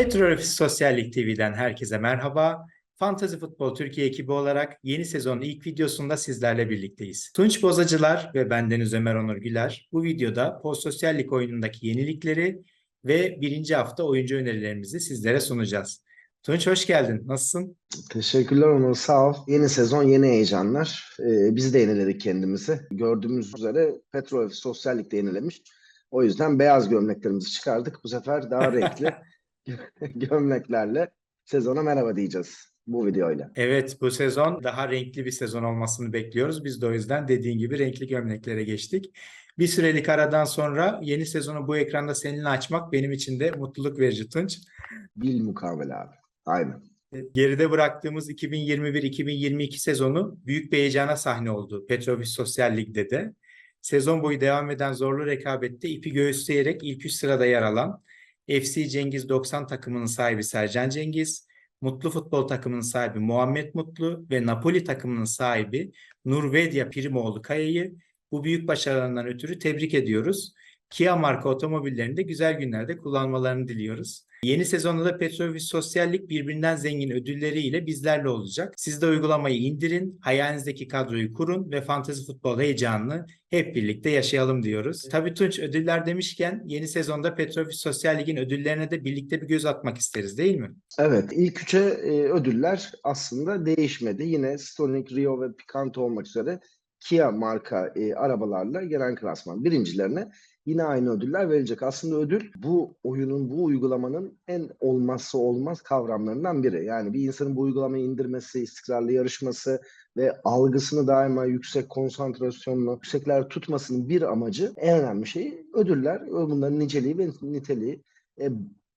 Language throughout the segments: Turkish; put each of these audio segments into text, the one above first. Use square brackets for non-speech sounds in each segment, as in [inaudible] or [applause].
Petrol Ofisi Sosyallik TV'den herkese merhaba. Fantasy Futbol Türkiye ekibi olarak yeni sezonun ilk videosunda sizlerle birlikteyiz. Tunç Bozacılar ve bendeniz Ömer Onur Güler bu videoda Post Sosyallik oyunundaki yenilikleri ve birinci hafta oyuncu önerilerimizi sizlere sunacağız. Tunç hoş geldin. Nasılsın? Teşekkürler Onur, sağ ol. Yeni sezon, yeni heyecanlar. Ee, biz de yeniledik kendimizi. Gördüğümüz üzere Petrol Sosyal Lig'de yenilemiş. O yüzden beyaz gömleklerimizi çıkardık. Bu sefer daha renkli [laughs] [laughs] gömleklerle sezona merhaba diyeceğiz bu videoyla. Evet bu sezon daha renkli bir sezon olmasını bekliyoruz. Biz de o yüzden dediğin gibi renkli gömleklere geçtik. Bir sürelik aradan sonra yeni sezonu bu ekranda seninle açmak benim için de mutluluk verici Tunç. Bil mukavele abi. Aynen. Geride bıraktığımız 2021-2022 sezonu büyük bir heyecana sahne oldu Petrobras Sosyal Lig'de de. Sezon boyu devam eden zorlu rekabette ipi göğüsleyerek ilk üç sırada yer alan FC Cengiz 90 takımının sahibi Sercan Cengiz, Mutlu Futbol takımının sahibi Muhammed Mutlu ve Napoli takımının sahibi Nurvedya Primoğlu Kaya'yı bu büyük başarılarından ötürü tebrik ediyoruz. Kia marka otomobillerinde güzel günlerde kullanmalarını diliyoruz. Yeni sezonda da Petrobras Sosyallik birbirinden zengin ödülleriyle bizlerle olacak. Siz de uygulamayı indirin, hayalinizdeki kadroyu kurun ve fantezi futbol heyecanını hep birlikte yaşayalım diyoruz. Tabii Tunç ödüller demişken yeni sezonda Petrobras Sosyal Lig'in ödüllerine de birlikte bir göz atmak isteriz değil mi? Evet, ilk üçe e, ödüller aslında değişmedi. Yine Stonic, Rio ve Picanto olmak üzere Kia marka e, arabalarla gelen klasman birincilerine yine aynı ödüller verilecek. Aslında ödül bu oyunun, bu uygulamanın en olmazsa olmaz kavramlarından biri. Yani bir insanın bu uygulamayı indirmesi, istikrarlı yarışması ve algısını daima yüksek konsantrasyonla yüksekler tutmasının bir amacı en önemli şey ödüller. Bunların niceliği ve niteliği. E,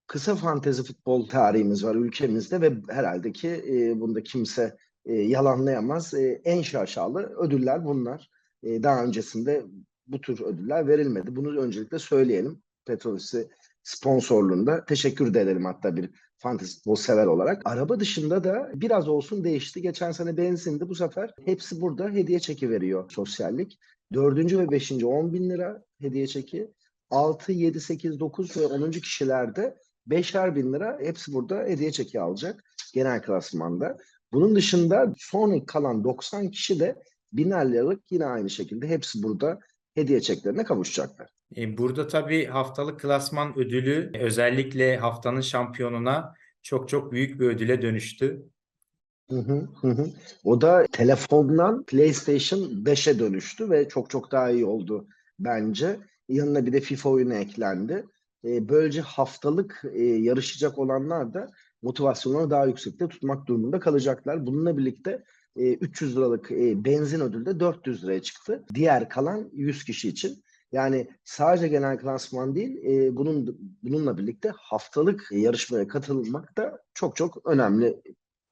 kısa fantezi futbol tarihimiz var ülkemizde ve herhalde ki e, bunda kimse e, yalanlayamaz. E, en şaşalı ödüller bunlar. E, daha öncesinde bu tür ödüller verilmedi. Bunu öncelikle söyleyelim. Petrolisi sponsorluğunda teşekkür de edelim hatta bir fantezi futbol sever olarak. Araba dışında da biraz olsun değişti. Geçen sene benzindi. Bu sefer hepsi burada hediye çeki veriyor sosyallik. Dördüncü ve beşinci 10 bin lira hediye çeki. 6, 7, 8, 9 ve 10. kişilerde 5'er bin lira hepsi burada hediye çeki alacak genel klasmanda. Bunun dışında son kalan 90 kişi de biner liralık yine aynı şekilde hepsi burada hediye çeklerine kavuşacaklar. E, Burada tabii haftalık klasman ödülü özellikle haftanın şampiyonuna çok çok büyük bir ödüle dönüştü. Hı hı, hı. O da telefondan PlayStation 5'e dönüştü ve çok çok daha iyi oldu bence. Yanına bir de FIFA oyunu eklendi. E, böylece haftalık e, yarışacak olanlar da motivasyonları daha yüksekte tutmak durumunda kalacaklar. Bununla birlikte e, 300 liralık e, benzin ödülü de 400 liraya çıktı. Diğer kalan 100 kişi için. Yani sadece genel klasman değil, e, bunun bununla birlikte haftalık yarışmaya katılmak da çok çok önemli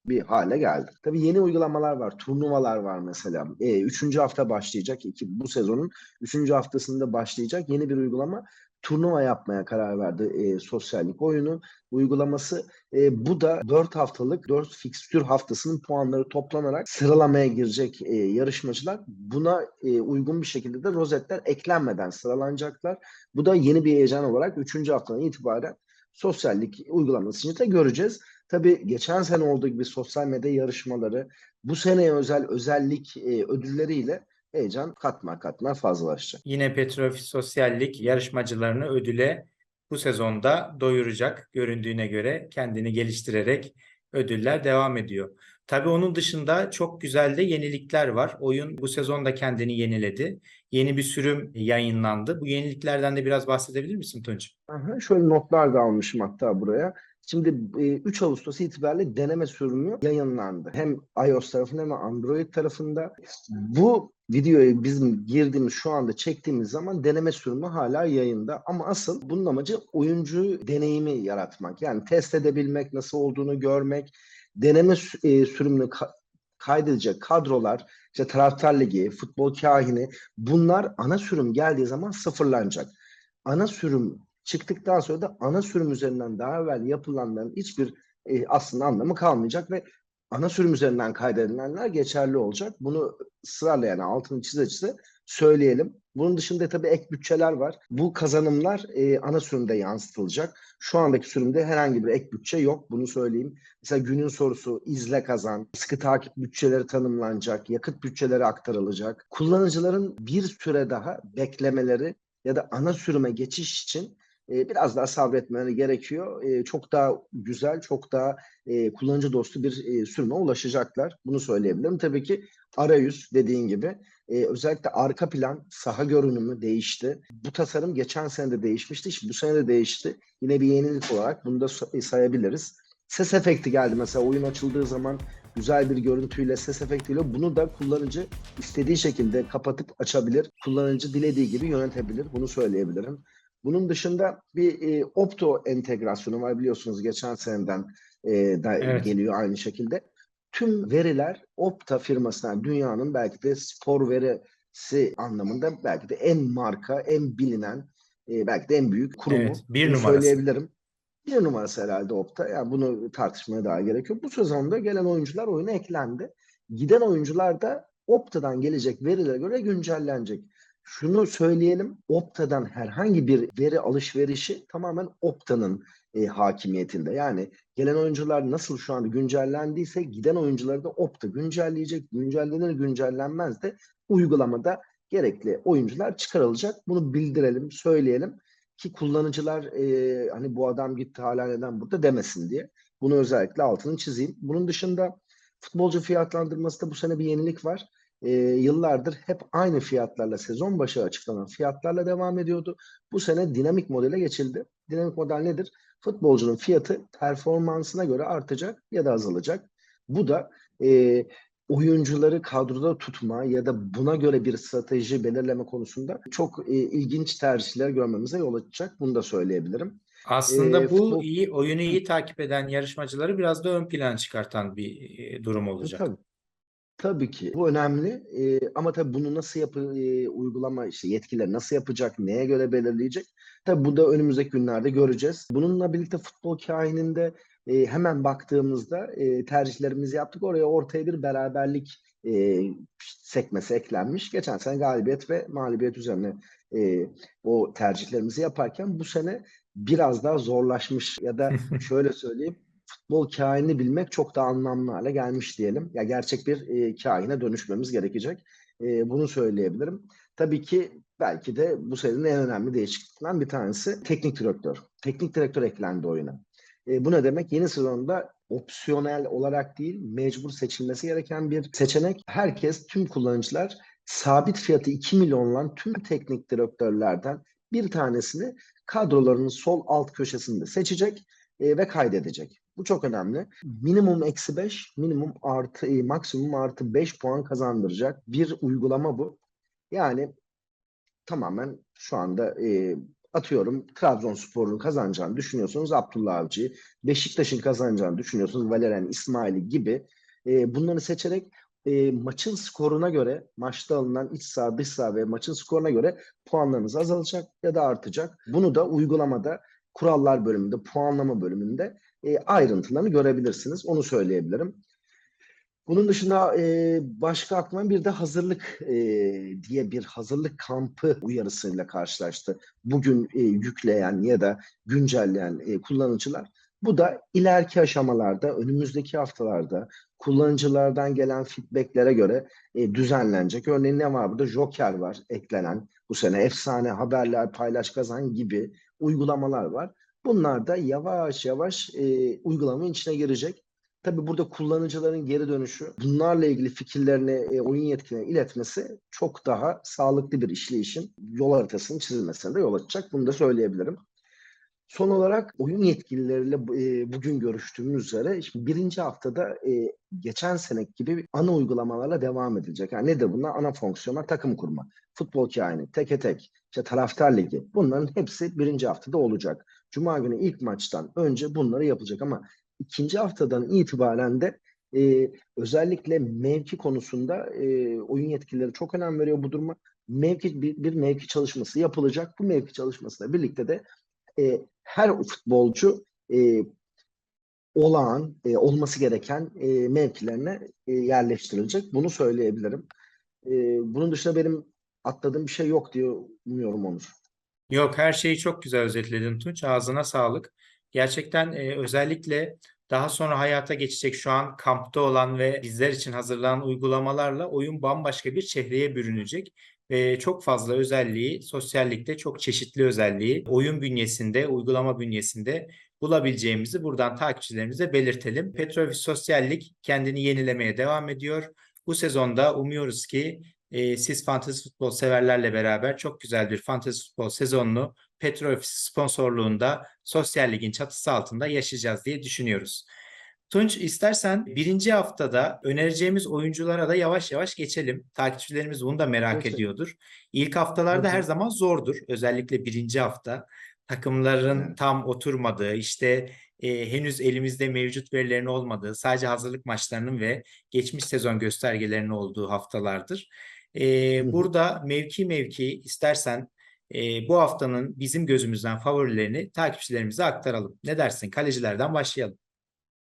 bir hale geldi. Tabii yeni uygulamalar var, turnuvalar var mesela. E, üçüncü hafta başlayacak, iki, bu sezonun üçüncü haftasında başlayacak yeni bir uygulama. Turnuva yapmaya karar verdi e, sosyallik oyunu uygulaması. E, bu da 4 haftalık, 4 fikstür haftasının puanları toplanarak sıralamaya girecek e, yarışmacılar. Buna e, uygun bir şekilde de rozetler eklenmeden sıralanacaklar. Bu da yeni bir heyecan olarak 3. haftadan itibaren sosyallik uygulaması için de göreceğiz. Tabii geçen sene olduğu gibi sosyal medya yarışmaları bu seneye özel özellik e, ödülleriyle heyecan katma katma fazlalaşacak. Yine Petrofis Sosyallik yarışmacılarını ödüle bu sezonda doyuracak göründüğüne göre kendini geliştirerek ödüller devam ediyor. Tabii onun dışında çok güzel de yenilikler var. Oyun bu sezonda kendini yeniledi. Yeni bir sürüm yayınlandı. Bu yeniliklerden de biraz bahsedebilir misin Tunç? Aha, şöyle notlar da almışım hatta buraya. Şimdi e, 3 Ağustos itibariyle deneme sürümü yayınlandı. Hem iOS tarafında hem Android tarafında. Bu videoyu bizim girdiğimiz şu anda çektiğimiz zaman deneme sürümü hala yayında. Ama asıl bunun amacı oyuncu deneyimi yaratmak. Yani test edebilmek, nasıl olduğunu görmek, deneme e, sürümünü ka- kaydedecek kadrolar, işte taraftar ligi, futbol kahini bunlar ana sürüm geldiği zaman sıfırlanacak. Ana sürüm çıktıktan sonra da ana sürüm üzerinden daha evvel yapılanların hiçbir e, aslında anlamı kalmayacak ve ana sürüm üzerinden kaydedilenler geçerli olacak. Bunu ısrarla yani altını çize çize söyleyelim. Bunun dışında tabii ek bütçeler var. Bu kazanımlar e, ana sürümde yansıtılacak. Şu andaki sürümde herhangi bir ek bütçe yok. Bunu söyleyeyim. Mesela günün sorusu izle kazan, sıkı takip bütçeleri tanımlanacak, yakıt bütçeleri aktarılacak. Kullanıcıların bir süre daha beklemeleri ya da ana sürüme geçiş için e, biraz daha sabretmeleri gerekiyor. E, çok daha güzel, çok daha e, kullanıcı dostu bir e, sürüme ulaşacaklar. Bunu söyleyebilirim. Tabii ki arayüz dediğin gibi e, özellikle arka plan, saha görünümü değişti. Bu tasarım geçen sene de değişmişti. Şimdi bu sene de değişti. Yine bir yenilik olarak bunu da so- sayabiliriz. Ses efekti geldi mesela oyun açıldığı zaman güzel bir görüntüyle ses efektiyle bunu da kullanıcı istediği şekilde kapatıp açabilir. Kullanıcı dilediği gibi yönetebilir. Bunu söyleyebilirim. Bunun dışında bir e, Opto entegrasyonu var biliyorsunuz geçen seneden e, da Evet. geliyor aynı şekilde. Tüm veriler Opta firmasından dünyanın belki de spor verisi anlamında belki de en marka, en bilinen, e, belki de en büyük kurumu. Evet, bir Bunu numarası. söyleyebilirim. Bir numarası herhalde Opta. Yani bunu tartışmaya daha gerek yok. Bu sezonda gelen oyuncular oyuna eklendi. Giden oyuncular da Opta'dan gelecek verilere göre güncellenecek. Şunu söyleyelim, Opta'dan herhangi bir veri alışverişi tamamen Opta'nın e, hakimiyetinde. Yani gelen oyuncular nasıl şu anda güncellendiyse giden oyuncuları da Opta güncelleyecek. Güncellenir güncellenmez de uygulamada gerekli oyuncular çıkarılacak. Bunu bildirelim, söyleyelim ki kullanıcılar e, hani bu adam gitti hala neden burada demesin diye. Bunu özellikle altını çizeyim. Bunun dışında futbolcu fiyatlandırması da bu sene bir yenilik var. E, yıllardır hep aynı fiyatlarla sezon başı açıklanan fiyatlarla devam ediyordu. Bu sene dinamik modele geçildi. Dinamik model nedir? Futbolcunun fiyatı performansına göre artacak ya da azalacak. Bu da e, oyuncuları kadroda tutma ya da buna göre bir strateji belirleme konusunda çok e, ilginç tercihler görmemize yol açacak. Bunu da söyleyebilirim. Aslında Ee, bu futbol- iyi oyunu iyi takip eden yarışmacıları biraz da ön plan çıkartan bir e, durum E, olacak. Tabii. Tabii ki bu önemli E, ama tabii bunu nasıl yapı e, uygulama işte yetkiler nasıl yapacak, neye göre belirleyecek? Tabii bu da önümüzdeki günlerde göreceğiz. Bununla birlikte futbol kaininde e, hemen baktığımızda e, tercihlerimizi yaptık. Oraya ortaya bir beraberlik e, sekmesi eklenmiş. Geçen sene galibiyet ve mağlubiyet üzerine e, o tercihlerimizi yaparken bu sene biraz daha zorlaşmış ya da [laughs] şöyle söyleyeyim futbol kainini bilmek çok daha anlamlı hale gelmiş diyelim. Ya gerçek bir e, kaine dönüşmemiz gerekecek. E, bunu söyleyebilirim. Tabii ki belki de bu senenin en önemli değişikliklerinden bir tanesi teknik direktör. Teknik direktör eklendi oyuna. E, bu ne demek? Yeni sezonda opsiyonel olarak değil, mecbur seçilmesi gereken bir seçenek. Herkes, tüm kullanıcılar sabit fiyatı 2 milyon olan tüm teknik direktörlerden bir tanesini kadrolarının sol alt köşesinde seçecek e, ve kaydedecek. Bu çok önemli. Minimum eksi 5, minimum artı, e, maksimum artı 5 puan kazandıracak bir uygulama bu. Yani tamamen şu anda e, atıyorum Trabzonspor'un kazanacağını düşünüyorsunuz Abdullah Avcı'yı, Beşiktaş'ın kazanacağını düşünüyorsunuz Valerian İsmail'i gibi e, bunları seçerek e, maçın skoruna göre maçta alınan iç saha dış saha ve maçın skoruna göre puanlarınız azalacak ya da artacak. Bunu da uygulamada kurallar bölümünde, puanlama bölümünde e, ayrıntılarını görebilirsiniz. Onu söyleyebilirim. Bunun dışında e, başka aklıma bir de hazırlık e, diye bir hazırlık kampı uyarısıyla karşılaştı. Bugün e, yükleyen ya da güncelleyen e, kullanıcılar. Bu da ileriki aşamalarda, önümüzdeki haftalarda kullanıcılardan gelen feedbacklere göre e, düzenlenecek. Örneğin ne var burada? Joker var eklenen bu sene. Efsane haberler, paylaş kazan gibi uygulamalar var. Bunlar da yavaş yavaş e, uygulamanın içine girecek. Tabii burada kullanıcıların geri dönüşü, bunlarla ilgili fikirlerini e, oyun yetkilerine iletmesi çok daha sağlıklı bir işleyişin yol haritasının çizilmesine de yol açacak. Bunu da söyleyebilirim. Son olarak oyun yetkilileriyle e, bugün görüştüğümüz üzere şimdi birinci haftada e, geçen sene gibi ana uygulamalarla devam edilecek. Yani nedir bunlar? Ana fonksiyonlar takım kurma, futbol kaini, teke tek, işte taraftar ligi. Bunların hepsi birinci haftada olacak. Cuma günü ilk maçtan önce bunları yapılacak ama ikinci haftadan itibaren de e, özellikle mevki konusunda e, oyun yetkilileri çok önem veriyor bu duruma. Mevki bir, bir mevki çalışması yapılacak. Bu mevki çalışmasıyla birlikte de e, her futbolcu e, olağan e, olması gereken e, mevkilerine e, yerleştirilecek. Bunu söyleyebilirim. E, bunun dışında benim atladığım bir şey yok diye umuyorum Onur. Yok her şeyi çok güzel özetledin Tunç. Ağzına sağlık. Gerçekten e, özellikle daha sonra hayata geçecek şu an kampta olan ve bizler için hazırlanan uygulamalarla oyun bambaşka bir çehreye bürünecek. Ve çok fazla özelliği, sosyallikte çok çeşitli özelliği oyun bünyesinde, uygulama bünyesinde bulabileceğimizi buradan takipçilerimize belirtelim. Petrovic Sosyallik kendini yenilemeye devam ediyor. Bu sezonda umuyoruz ki e, siz fantasy futbol severlerle beraber çok güzel bir fantasy futbol sezonunu Petrovic sponsorluğunda Sosyal Lig'in çatısı altında yaşayacağız diye düşünüyoruz. Tunç istersen birinci haftada önereceğimiz oyunculara da yavaş yavaş geçelim. Takipçilerimiz bunu da merak Geçelim. ediyordur. İlk haftalarda hı. her zaman zordur. Özellikle birinci hafta takımların Evet. tam oturmadığı, işte e, henüz elimizde mevcut verilerin olmadığı, sadece hazırlık maçlarının ve geçmiş sezon göstergelerinin olduğu haftalardır. E, burada mevki mevki istersen e, bu haftanın bizim gözümüzden favorilerini takipçilerimize aktaralım. Ne dersin? Kalecilerden başlayalım.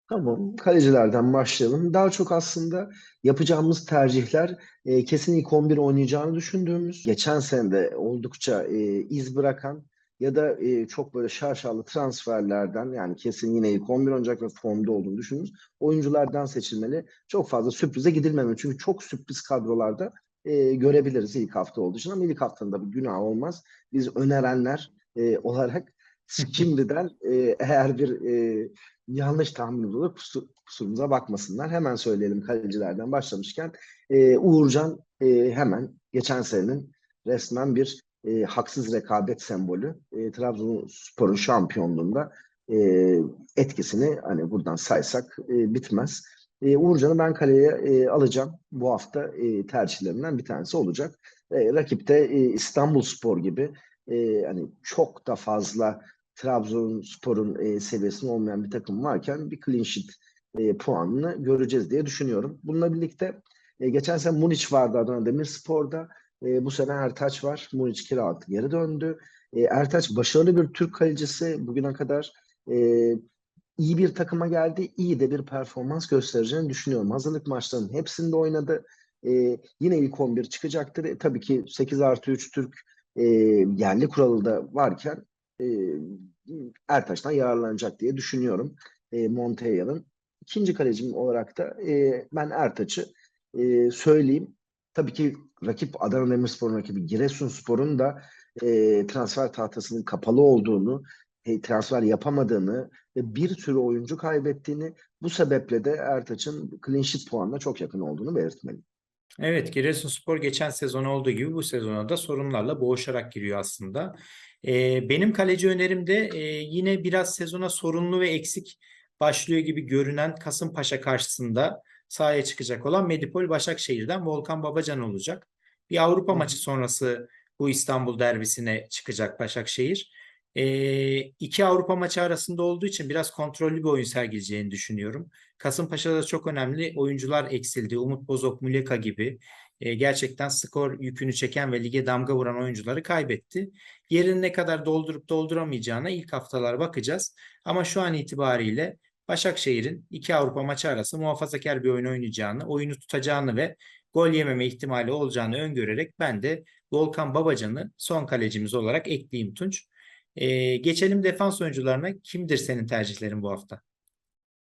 Tamam, kalecilerden başlayalım. Daha çok aslında yapacağımız tercihler e, kesin ilk 11 oynayacağını düşündüğümüz, geçen sene de oldukça e, iz bırakan ya da e, çok böyle şaşalı transferlerden yani kesin yine ilk 11 oynayacak ve formda olduğunu düşündüğümüz oyunculardan seçilmeli. Çok fazla sürprize gidilmemeli. Çünkü çok sürpriz kadrolarda e, görebiliriz ilk hafta olduğu için ama ilk haftanın da bir günah olmaz. Biz önerenler e, olarak [laughs] şimdiden e, eğer bir e, yanlış tahmin olur kusur, kusurumuza bakmasınlar. Hemen söyleyelim kalecilerden başlamışken. E, Uğurcan e, hemen geçen senenin resmen bir e, haksız rekabet sembolü. E, Trabzonspor'un şampiyonluğunda e, etkisini hani buradan saysak e, bitmez. E, Uğurcan'ı ben kaleye e, alacağım. Bu hafta e, tercihlerimden bir tanesi olacak. E, rakipte e, İstanbulspor gibi e, hani çok da fazla Trabzonspor'un e, seviyesinde olmayan bir takım varken bir clean sheet e, puanını göreceğiz diye düşünüyorum. Bununla birlikte e, geçen sene Muniç vardı Adana Demirspor'da. E, bu sene Ertaç var. Muniç kiralık geri döndü. E, Ertaç başarılı bir Türk kalecisi. Bugüne kadar e, iyi bir takıma geldi. İyi de bir performans göstereceğini düşünüyorum. Hazırlık maçlarının hepsinde oynadı. E, yine ilk 11 çıkacaktır. E, tabii ki 8 artı 3 Türk e, yerli kuralı da varken e, Ertaş'tan yararlanacak diye düşünüyorum e, Montella'nın. İkinci kalecim olarak da e, ben Ertaç'ı e, söyleyeyim. Tabii ki rakip Adana Demirspor'un rakibi Giresunspor'un da e, transfer tahtasının kapalı olduğunu, transfer yapamadığını ve bir sürü oyuncu kaybettiğini bu sebeple de Ertaç'ın clean sheet puanına çok yakın olduğunu belirtmeliyim. Evet, Giresunspor geçen sezon olduğu gibi bu sezona da sorunlarla boğuşarak giriyor aslında. Ee, benim kaleci önerim de e, yine biraz sezona sorunlu ve eksik başlıyor gibi görünen Kasımpaşa karşısında sahaya çıkacak olan Medipol Başakşehir'den Volkan Babacan olacak. Bir Avrupa Hı hı. maçı sonrası bu İstanbul derbisine çıkacak Başakşehir. Ee, iki Avrupa maçı arasında olduğu için biraz kontrollü bir oyun sergileyeceğini düşünüyorum. Kasımpaşa'da çok önemli oyuncular eksildi. Umut Bozok, Muleka gibi e, gerçekten skor yükünü çeken ve lige damga vuran oyuncuları kaybetti. Yerini ne kadar doldurup dolduramayacağına ilk haftalar bakacağız. Ama şu an itibariyle Başakşehir'in iki Avrupa maçı arası muhafazakar bir oyun oynayacağını, oyunu tutacağını ve gol yememe ihtimali olacağını öngörerek ben de Volkan Babacan'ı son kalecimiz olarak ekleyeyim Tunç. E, geçelim defans oyuncularına. Kimdir senin tercihlerin bu hafta?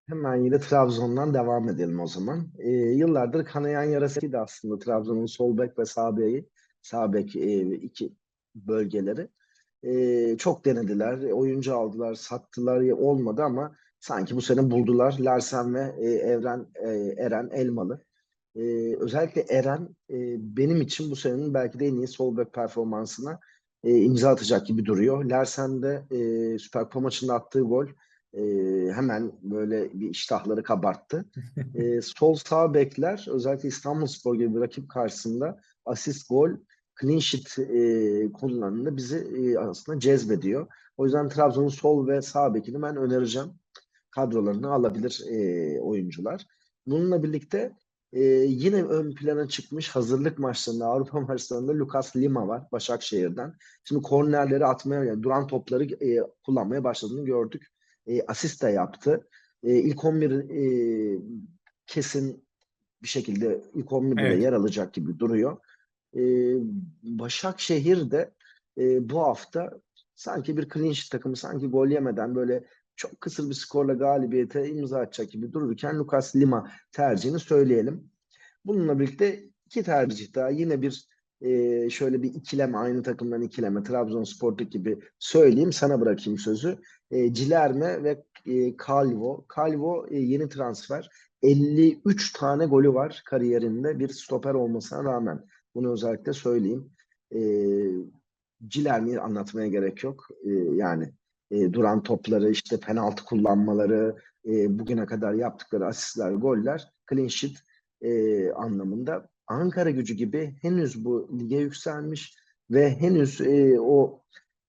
Hemen yine Trabzon'dan devam edelim o zaman. Ee, yıllardır kanayan yarasıydı aslında Trabzon'un sol bek ve sağ beyi, sağ bek e, iki bölgeleri. Ee, çok denediler, oyuncu aldılar, sattılar olmadı ama sanki bu sene buldular. Larsen ve e, Evren e, Eren Elmalı. Ee, özellikle Eren e, benim için bu senenin belki de en iyi sol bek performansına e, imza atacak gibi duruyor. Larsen de e, Süper Kupa maçında attığı gol e, hemen böyle bir iştahları kabarttı. [laughs] E, sol sağ bekler özellikle İstanbulspor gibi bir rakip karşısında asist gol clean sheet e, konularında bizi e, aslında cezbediyor. O yüzden Trabzon'un sol ve sağ bekini ben önereceğim. Kadrolarını alabilir e, oyuncular. Bununla birlikte e, yine ön plana çıkmış hazırlık maçlarında, Avrupa [laughs] maçlarında Lucas Lima var Başakşehir'den. Şimdi kornerleri atmaya, yani duran topları e, kullanmaya başladığını gördük. E, asist de yaptı. E, ilk 11 e, kesin bir şekilde ilk 11'de Evet. yer alacak gibi duruyor. E, Başakşehir de e, bu hafta sanki bir clean sheet takımı sanki gol yemeden böyle çok kısır bir skorla galibiyete imza atacak gibi dururken Lucas Lima tercihini söyleyelim. Bununla birlikte iki tercih daha yine bir e, şöyle bir ikileme aynı takımdan ikileme Trabzonspor'daki gibi söyleyeyim sana bırakayım sözü. E, Cilerme ve e, Calvo. Calvo e, yeni transfer. 53 tane golü var kariyerinde bir stoper olmasına rağmen. Bunu özellikle söyleyeyim. E, Cilerme'yi anlatmaya gerek yok. E, yani e, duran topları, işte penaltı kullanmaları, e, bugüne kadar yaptıkları asistler, goller, clean sheet e, anlamında. Ankara gücü gibi henüz bu lige yükselmiş ve henüz e, o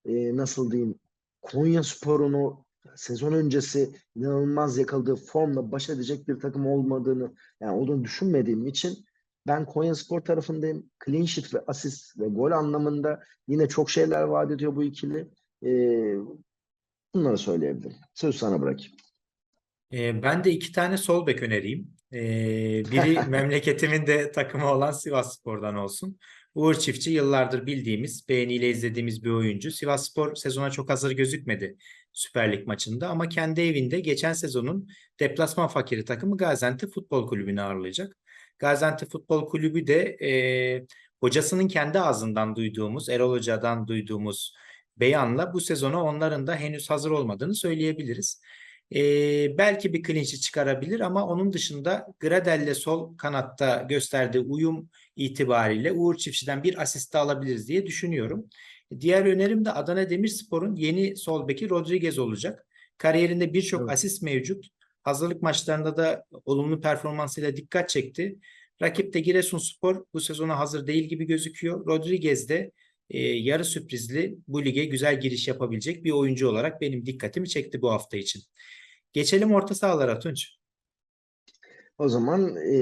e, nasıl diyeyim Konya Spor'un o sezon öncesi inanılmaz yakaladığı formla baş edecek bir takım olmadığını yani olduğunu düşünmediğim için ben Konya Spor tarafındayım. Clean sheet ve asist ve gol anlamında yine çok şeyler vaat ediyor bu ikili. E, bunları söyleyebilirim. Sözü sana bırakayım. Ee, ben de iki tane sol bek önereyim. Ee, biri [laughs] memleketimin de takımı olan Sivasspor'dan olsun. Uğur Çiftçi yıllardır bildiğimiz, beğeniyle izlediğimiz bir oyuncu. Sivasspor sezona çok hazır gözükmedi Süper Lig maçında ama kendi evinde geçen sezonun deplasman fakiri takımı Gaziantep Futbol Kulübü'nü ağırlayacak. Gaziantep Futbol Kulübü de e, hocasının kendi ağzından duyduğumuz, Erol Hoca'dan duyduğumuz beyanla bu sezona onların da henüz hazır olmadığını söyleyebiliriz. Ee, belki bir sheet çıkarabilir ama onun dışında Gradel'le sol kanatta gösterdiği uyum itibariyle Uğur Çiftçi'den bir asist de alabiliriz diye düşünüyorum. Diğer önerim de Adana Demirspor'un yeni sol beki Rodriguez olacak. Kariyerinde birçok Evet. asist mevcut. Hazırlık maçlarında da olumlu performansıyla dikkat çekti. Rakip de Giresunspor bu sezona hazır değil gibi gözüküyor. Rodriguez de e, yarı sürprizli bu lige güzel giriş yapabilecek bir oyuncu olarak benim dikkatimi çekti bu hafta için. Geçelim orta sahalara Tunç. O zaman e,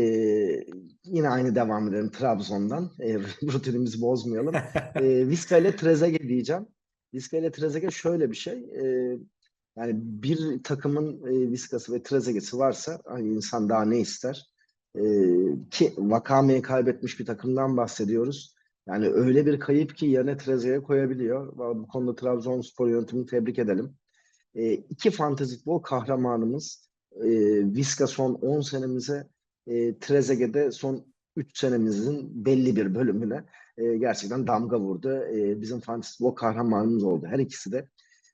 yine aynı devam edelim Trabzon'dan. E, [laughs] rutinimizi bozmayalım. e, Visca ile Trezeguet diyeceğim. Visca ile Trezeguet şöyle bir şey. e, yani bir takımın e, Visca'sı ve Trezeguet'i varsa hani insan daha ne ister? E, ki Vakame'yi kaybetmiş bir takımdan bahsediyoruz. Yani öyle bir kayıp ki yerine Trezeguet koyabiliyor. Bu konuda Trabzonspor yönetimini tebrik edelim. E, iki fantezi futbol kahramanımız e, Visca son 10 senemize, e, Trezeguet'de son 3 senemizin belli bir bölümüne e, gerçekten damga vurdu. E, bizim fantezi futbol kahramanımız oldu. Her ikisi de.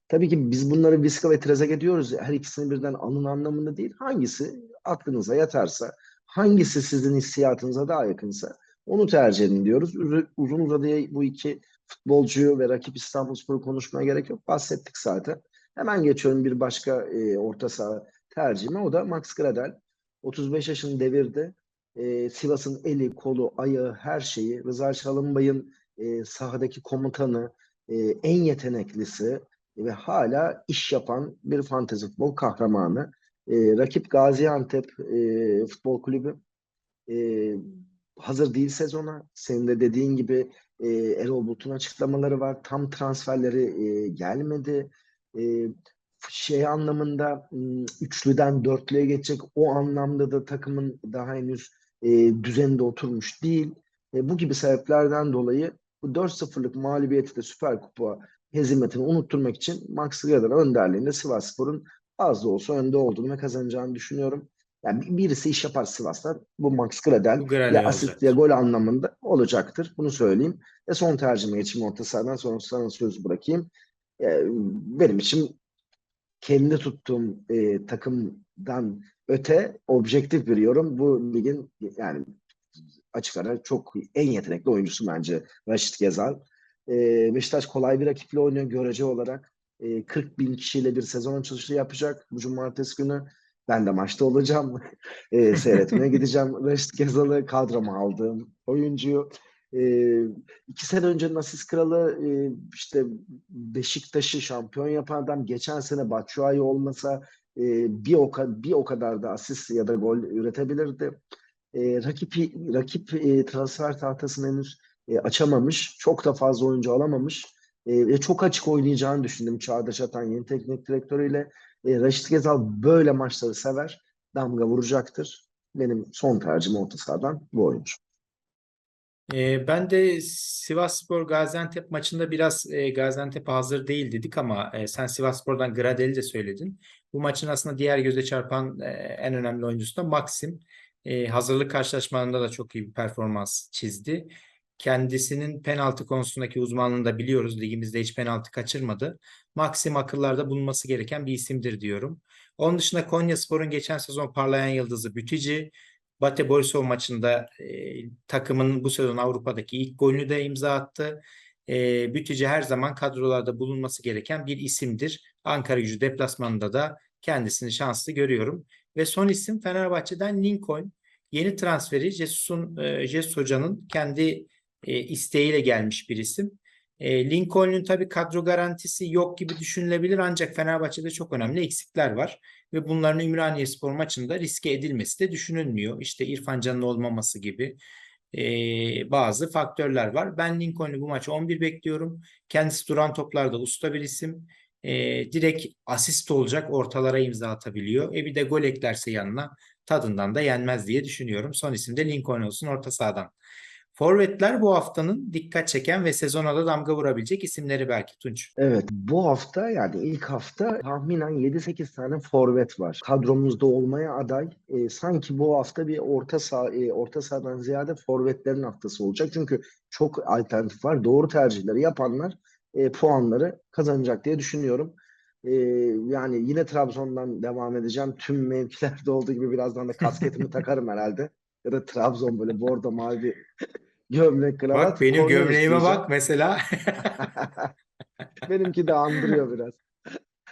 Tabii ki biz bunları Visca ve Trezeguet diyoruz. Her ikisini birden alın anlamında değil. Hangisi aklınıza yatarsa, hangisi sizin hissiyatınıza daha yakınsa onu tercih edin diyoruz. Uzun, uzadıya bu iki futbolcuyu ve rakip İstanbulspor'u konuşmaya gerek yok. Bahsettik zaten. Hemen geçiyorum bir başka e, orta saha tercihime. O da Max Gradel. 35 yaşını devirdi. E, Sivas'ın eli, kolu, ayağı, her şeyi. Rıza Çalınbay'ın e, sahadaki komutanı, e, en yeteneklisi ve hala iş yapan bir fantezi futbol kahramanı. E, rakip Gaziantep e, Futbol Kulübü. E, hazır değil sezona. Senin de dediğin gibi e, Erol Bulut'un açıklamaları var. Tam transferleri e, gelmedi. E, şey anlamında m, üçlüden dörtlüye geçecek o anlamda da takımın daha henüz e, düzeninde oturmuş değil. E, bu gibi sebeplerden dolayı bu 4-0'lık mağlubiyeti de Süper Kupa hezimetini unutturmak için Max Gradel önderliğinde Sivasspor'un az da olsa önde olduğunu ve kazanacağını düşünüyorum. Yani bir- birisi iş yapar Sivas'ta. Bu Max Gradel Bu Gradel ya asist ya gol anlamında olacaktır. Bunu söyleyeyim. Ve son tercüme geçeyim orta sahadan sonra sana sözü bırakayım. E, benim için kendi tuttuğum e, takımdan öte objektif bir yorum. Bu ligin yani açık ara çok en yetenekli oyuncusu bence Raşit Gezal. E, Beşiktaş kolay bir rakiple oynuyor görece olarak. E, 40 bin kişiyle bir sezon açılışı yapacak bu cumartesi günü. Ben de maçta olacağım. [laughs] E, seyretmeye gideceğim. [laughs] Raşit Gezal'ı kadroma aldığım oyuncuyu. E, iki sene önce Nasis Kralı e, işte Beşiktaş'ı şampiyon yapan adam geçen sene Batshuayi olmasa e, bir o bir o kadar da asist ya da gol üretebilirdi. E, rakipi rakip e, transfer tahtasını henüz e, açamamış. Çok da fazla oyuncu alamamış. E, ve çok açık oynayacağını düşündüm Çağdaş Atan yeni teknik direktörüyle. E, Raşit Gezal böyle maçları sever. Damga vuracaktır. Benim son tercihim orta sahadan bu oyuncu. Ee, ben de Sivasspor Gaziantep maçında biraz e, Gaziantep hazır değil dedik ama e, sen Sivasspor'dan Gradel'i de söyledin. Bu maçın aslında diğer göze çarpan e, en önemli oyuncusu da Maxim. E, hazırlık karşılaşmalarında da çok iyi bir performans çizdi. Kendisinin penaltı konusundaki uzmanlığını da biliyoruz. Ligimizde hiç penaltı kaçırmadı. Maxim akıllarda bulunması gereken bir isimdir diyorum. Onun dışında Konyaspor'un geçen sezon parlayan yıldızı Bütici. Bate Borisov maçında e, takımın bu sezon Avrupa'daki ilk golünü de imza attı. E, Bütücü her zaman kadrolarda bulunması gereken bir isimdir. Ankara gücü deplasmanında da kendisini şanslı görüyorum. Ve son isim Fenerbahçe'den Lincoln. Yeni transferi Jesus'un, e, Jesus Hoca'nın kendi e, isteğiyle gelmiş bir isim. E, Lincoln'un tabii kadro garantisi yok gibi düşünülebilir ancak Fenerbahçe'de çok önemli eksikler var ve bunların Ümraniyespor maçında riske edilmesi de düşünülmüyor. İşte İrfan Can'ın olmaması gibi e, bazı faktörler var. Ben Lincoln'u bu maçı 11 bekliyorum. Kendisi duran toplarda usta bir isim. E, direkt asist olacak ortalara imza atabiliyor. E bir de gol eklerse yanına tadından da yenmez diye düşünüyorum. Son isim de Lincoln olsun orta sahadan. Forvetler bu haftanın dikkat çeken ve sezona da damga vurabilecek isimleri belki Tunç. Evet bu hafta yani ilk hafta tahminen 7-8 tane forvet var. Kadromuzda olmaya aday. E, sanki bu hafta bir orta saha e, orta sahadan ziyade forvetlerin haftası olacak. Çünkü çok alternatif var. Doğru tercihleri yapanlar e, puanları kazanacak diye düşünüyorum. E, yani yine Trabzon'dan devam edeceğim. Tüm mevkilerde olduğu gibi birazdan da kasketimi [laughs] takarım herhalde. Ya da Trabzon böyle bordo mavi [laughs] gömlek kravat. Bak benim gömleğime bak mesela. [laughs] Benimki de andırıyor biraz.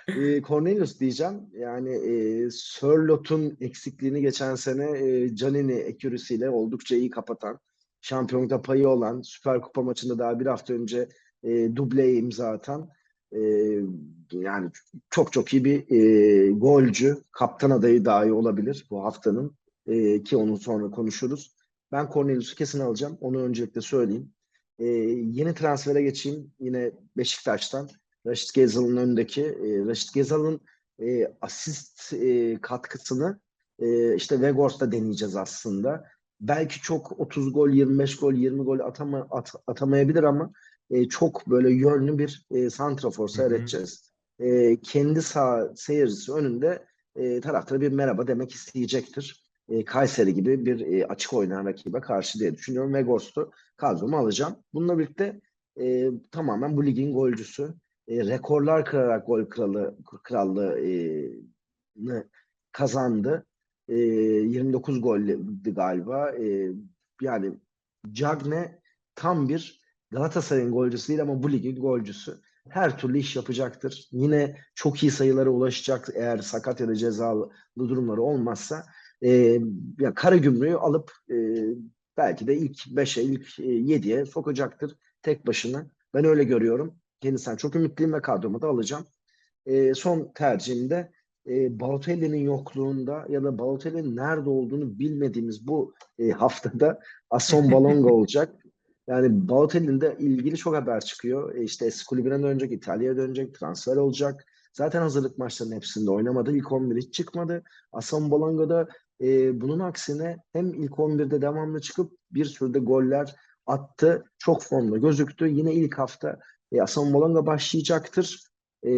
Ee, Cornelius diyeceğim. Yani e, Sörlot'un eksikliğini geçen sene e, Canini ekürüsüyle oldukça iyi kapatan, şampiyonlukta payı olan, Süper Kupa maçında daha bir hafta önce e, dubleye imza atan e, yani çok çok iyi bir e, golcü, kaptan adayı dahi olabilir bu haftanın e, ki onu sonra konuşuruz. Ben Cornelius'u kesin alacağım. Onu öncelikle söyleyeyim. E, yeni transfere geçeyim. Yine Beşiktaş'tan. Raşit Gezal'ın önündeki. E, Raşit Gezal'ın e, asist e, katkısını e, işte Vegors'ta deneyeceğiz aslında. Belki çok 30 gol, 25 gol, 20 gol atama, at, atamayabilir ama e, çok böyle yönlü bir e, santrafor seyredeceğiz. E, kendi sağ seyircisi önünde e, taraftara bir merhaba demek isteyecektir e, Kayseri gibi bir e, açık oynayan rakibe karşı diye düşünüyorum. Ve Ghost'u kadroma alacağım. Bununla birlikte e, tamamen bu ligin golcüsü. E, rekorlar kırarak gol kralı krallığı e, kazandı. E, 29 gollü galiba. E, yani Cagne tam bir Galatasaray'ın golcüsü değil ama bu ligin golcüsü. Her türlü iş yapacaktır. Yine çok iyi sayılara ulaşacak eğer sakat ya da cezalı durumları olmazsa e, ya Karagümrük'ü alıp e, belki de ilk 5'e, ilk 7'ye sokacaktır tek başına. Ben öyle görüyorum. Kendisinden çok ümitliyim ve kadromu da alacağım. E, son tercihimde e, Balotelli'nin yokluğunda ya da Balotelli'nin nerede olduğunu bilmediğimiz bu e, haftada Ason Balonga [laughs] olacak. Yani Balotelli'nin de ilgili çok haber çıkıyor. E, işte eski kulübüne dönecek, İtalya'ya dönecek, transfer olacak. Zaten hazırlık maçlarının hepsinde oynamadı. İlk 11 hiç çıkmadı. Ason Balonga'da e, bunun aksine hem ilk 11'de devamlı çıkıp bir sürü de goller attı. Çok formda gözüktü. Yine ilk hafta e, Ason Balonga başlayacaktır. E,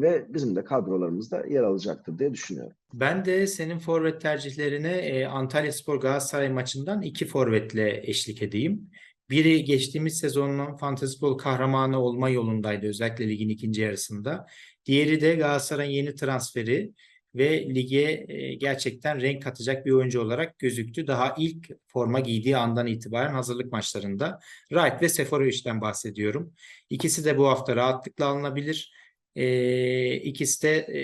ve bizim de kadrolarımızda yer alacaktır diye düşünüyorum. Ben de senin forvet tercihlerine e, Antalyaspor Galatasaray maçından iki forvetle eşlik edeyim. Biri geçtiğimiz sezonun Fantasy kahramanı olma yolundaydı özellikle ligin ikinci yarısında. Diğeri de Galatasaray'ın yeni transferi ve lige e, gerçekten renk katacak bir oyuncu olarak gözüktü. Daha ilk forma giydiği andan itibaren hazırlık maçlarında Wright ve Seferovic'den bahsediyorum. İkisi de bu hafta rahatlıkla alınabilir. E, ikisi de e,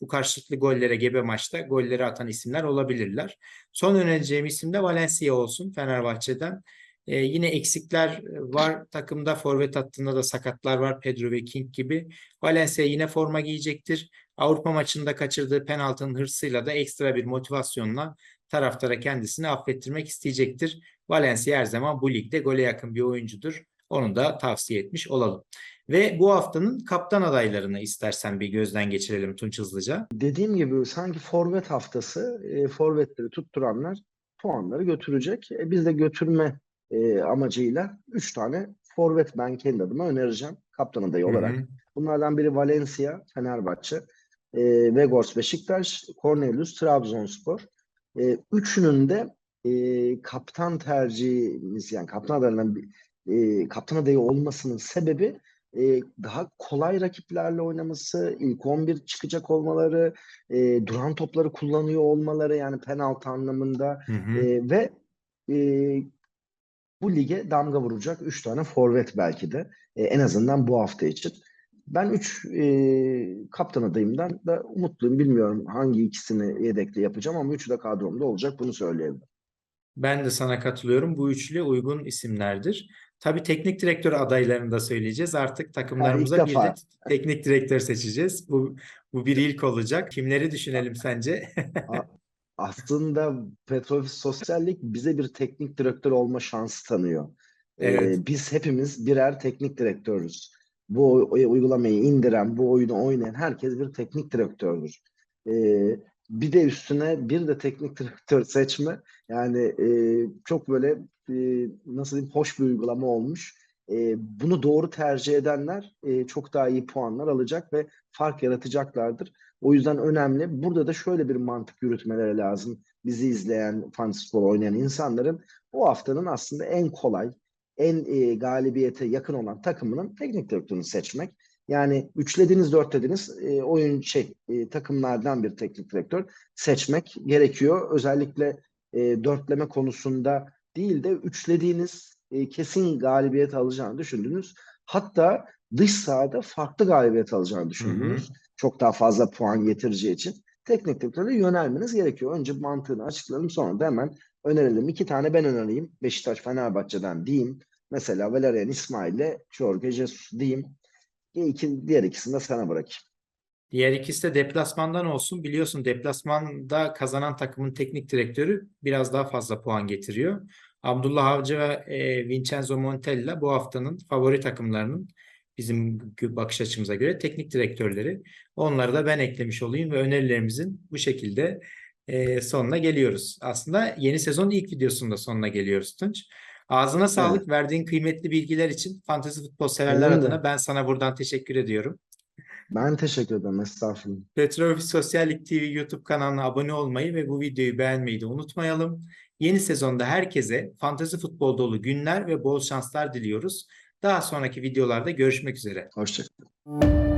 bu karşılıklı gollere gebe maçta golleri atan isimler olabilirler. Son önereceğim isim de Valencia olsun Fenerbahçe'den. E, yine eksikler var takımda. Forvet hattında da sakatlar var. Pedro ve King gibi. Valencia yine forma giyecektir. Avrupa maçında kaçırdığı penaltının hırsıyla da ekstra bir motivasyonla taraftara kendisini affettirmek isteyecektir. Valencia her zaman bu ligde gole yakın bir oyuncudur. Onu da tavsiye etmiş olalım. Ve bu haftanın kaptan adaylarını istersen bir gözden geçirelim Tunç hızlıca. Dediğim gibi sanki forvet haftası e, forvetleri tutturanlar puanları götürecek. E, biz de götürme e, amacıyla 3 tane forvet ben kendi adıma önereceğim kaptan adayı Hı olarak. hı. Bunlardan biri Valencia, Fenerbahçe, e, Vegors, Beşiktaş, Cornelius, Trabzonspor. E, üçünün de e, kaptan tercihimiz yani kaptan bir- e, kaptan adayı olmasının sebebi e, daha kolay rakiplerle oynaması, ilk 11 çıkacak olmaları, e, duran topları kullanıyor olmaları yani penaltı anlamında Hı hı. e, ve e, bu lige damga vuracak 3 tane forvet belki de e, en azından bu hafta için. Ben 3 kaptan adayımdan da umutluyum. Bilmiyorum hangi ikisini yedekli yapacağım ama üçü de kadromda olacak bunu söyleyebilirim. Ben de sana katılıyorum. Bu üçlü uygun isimlerdir. Tabii teknik direktör adaylarını da söyleyeceğiz. Artık takımlarımıza bir de teknik direktör seçeceğiz. Bu bu bir ilk olacak. Kimleri düşünelim sence? [laughs] Aslında Petrofis Sosyallik bize bir teknik direktör olma şansı tanıyor. Ee, Evet. biz hepimiz birer teknik direktörüz. Bu uygulamayı indiren, bu oyunu oynayan herkes bir teknik direktördür. Ee, bir de üstüne bir de teknik [laughs] direktör seçme yani e, çok böyle e, nasıl diyeyim hoş bir uygulama olmuş. E, bunu doğru tercih edenler e, çok daha iyi puanlar alacak ve fark yaratacaklardır. O yüzden önemli. Burada da şöyle bir mantık yürütmeleri lazım. Bizi izleyen, fantasy spor oynayan insanların bu haftanın aslında en kolay, en e, galibiyete yakın olan takımının teknik direktörünü seçmek. Yani üçlediniz, dörtlediniz e, oyun şey e, takımlardan bir teknik direktör seçmek gerekiyor. Özellikle e, dörtleme konusunda değil de üçlediğiniz e, kesin galibiyet alacağını düşündünüz. Hatta dış sahada farklı galibiyet alacağını düşündünüz çok daha fazla puan getireceği için teknik direktöre yönelmeniz gerekiyor. Önce mantığını açıklayalım sonra da hemen önerelim. İki tane ben önereyim. Beşiktaş Fenerbahçe'den diyeyim. Mesela Valerian İsmail ile Jorge Jesus diyeyim. İki, diğer ikisini de sana bırakayım. Diğer ikisi de deplasmandan olsun. Biliyorsun deplasmanda kazanan takımın teknik direktörü biraz daha fazla puan getiriyor. Abdullah Avcı ve e, Vincenzo Montella bu haftanın favori takımlarının bizim bakış açımıza göre teknik direktörleri. Onları da ben eklemiş olayım ve önerilerimizin bu şekilde e, sonuna geliyoruz. Aslında yeni sezonun ilk videosunun da sonuna geliyoruz Tunç. Ağzına sağlık verdiğin kıymetli bilgiler için Fantasy Futbol severler adına ben sana buradan teşekkür ediyorum. Ben teşekkür ederim. Estağfurullah. Petrofis Sosyallik TV YouTube kanalına abone olmayı ve bu videoyu beğenmeyi de unutmayalım. Yeni sezonda herkese fantezi futbol dolu günler ve bol şanslar diliyoruz. Daha sonraki videolarda görüşmek üzere. Hoşçakalın.